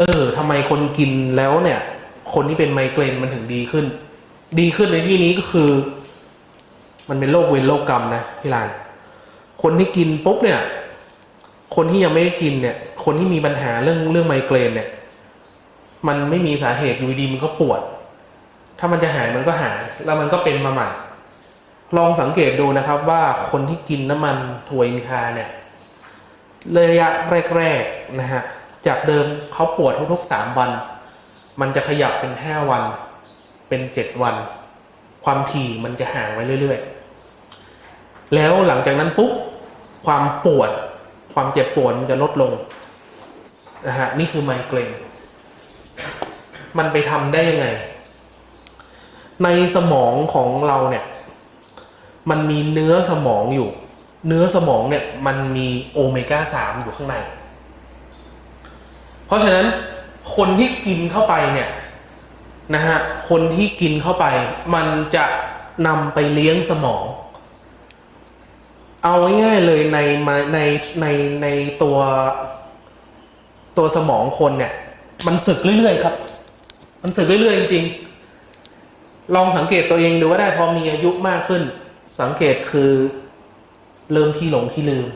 เออทำไมคนกินแล้วเนี่ย คนที่เป็นไมเกรนมันถึงดีขึ้น ดีขึ้นในที่นี้ก็คือ มันเป็นโรคเวรโรคกรรมนะพี่ลาน คนที่กินปุ๊บเนี่ย คนที่ยังไม่ได้กินเนี่ย คนที่มีปัญหาเรื่องเรื่องไมเกรนเนี่ย มันไม่มีสาเหตุอยู่ดีมันก็ปวด ถ้ามันจะหายมันก็หาย แล้วมันก็เป็นมาใหม่ ลองสังเกตดูนะครับว่าคนที่กินน้ำมันถั่วอินคาเนี่ยระยะแรกๆนะฮะ จากเดิมเขาปวดทุกๆสามวัน มันจะขยับเป็นห้าวัน เป็นเจ็ดวัน ความถี่มันจะห่างไปเรื่อยๆ แล้วหลังจากนั้นปุ๊บความปวด ความเจ็บปวดมันจะลดลงนะฮะนี่คือไมเกรนมันไปทำได้ยังไง ในสมองของเราเนี่ย มันมีเนื้อสมองอยู่ เนื้อสมองเนี่ยมันมีโอเมก้าสามอยู่ข้างใน เพราะฉะนั้นคนที่กินเข้าไปเนี่ยนะฮะคนที่กินเข้าไป มันจะนำไปเลี้ยงสมอง เอาง่ายๆเลยในในในในตัวตัวสมองคนเนี่ย มันสึกเรื่อยๆครับ มันสึกเรื่อยๆจริงๆลองสังเกตตัวเองดูว่าได้พอมีอายุมากขึ้น สังเกตคือเริ่มที่หลงที่ลืม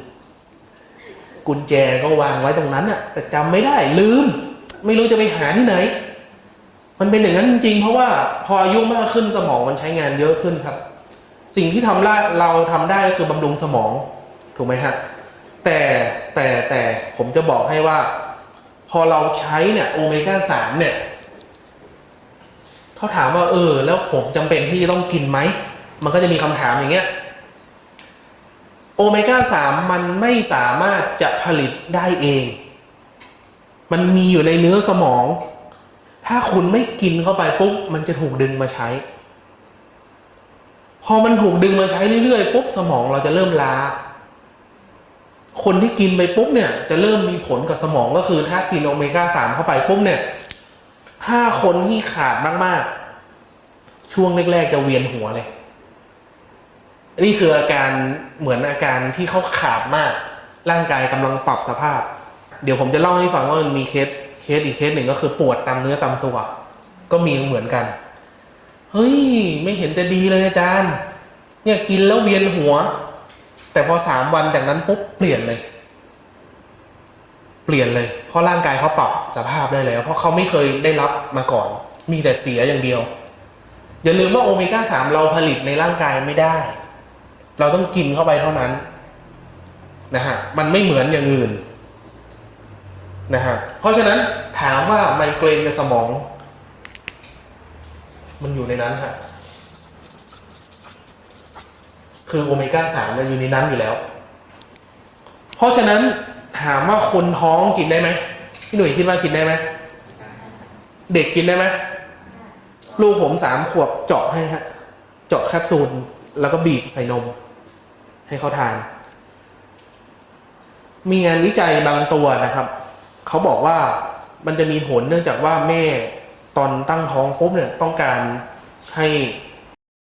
กุญแจก็วางไว้ตรงนั้นอะแต่จำไม่ได้ลืม ไม่รู้จะไปหาที่ไหน มันเป็นอย่างนั้นจริงเพราะว่าพออายุมากขึ้นสมองมันใช้งานเยอะขึ้นครับ สิ่งที่ทำได้เราทำได้ก็คือบำรุงสมองถูกไหมฮะแต่แต่แต่ผมจะบอกให้ว่า พอเราใช้เนี่ยโอเมก้าสามเนี่ยเขาถามว่าเออ แล้วผมจำเป็นที่จะต้องกินไหมมันก็จะมีคำถามอย่างเงี้ย โอเมก้าสามมันไม่สามารถจะผลิตได้เอง มันมีอยู่ในเนื้อสมอง ถ้าคุณไม่กินเข้าไปปุ๊บมันจะถูกดึงมาใช้ พอมันถูกดึงมาใช้เรื่อยๆปุ๊บสมองเราจะเริ่มล้า คนที่กินไปปุ๊บเนี่ย จะเริ่มมีผลกับสมองก็คือ ถ้ากินโอเมก้าสามเข้าไปปุ๊บเนี่ย ถ้าคนที่ขาดมากๆ ช่วงแรกๆจะเวียนหัวเลย นี่คืออาการเหมือนอาการที่เขาขาดมาก ร่างกายกำลังปรับสภาพ เดี๋ยวผมจะเล่าให้ฟังว่ามันมีเคสเคสอีกเคสหนึ่งก็คือปวดตามเนื้อตามตัว ก็มีเหมือนกัน เฮ้ย ไม่เห็นจะดีเลยอาจารย์ เนี่ยกินแล้วเวียนหัว แต่พอสามวันจากนั้นปุ๊บเปลี่ยนเลย เปลี่ยนเลย เพราะร่างกายเขาปรับสภาพได้แล้ว เพราะเขาไม่เคยได้รับมาก่อน มีแต่เสียอย่างเดียว อย่าลืมว่าโอเมก้าสามเราผลิตในร่างกายไม่ได้ เราต้องกินเข้าไปเท่านั้นนะฮะมันไม่เหมือนอย่างอื่นนะฮะเพราะฉะนั้นถามว่าไมเกรนกับสมอง มันอยู่ในนั้นฮะคือโอเมก้าสามมันอยู่ในนั้นอยู่แล้ว เพราะฉะนั้นถามว่าคนท้องกินได้ไหมพี่หนุ่ยคิดว่ากินได้ไหมเด็กกินได้ไหมลูกผมสามขวบเจาะให้ฮะ เจาะแคปซูล แล้วก็บีบใส่นม ให้เขาทาน มีงานวิจัยบางตัวนะครับ เขาบอกว่ามันจะมีผลเนื่องจากว่าแม่ตอนตั้งท้องปุ๊บเนี่ยต้องการให้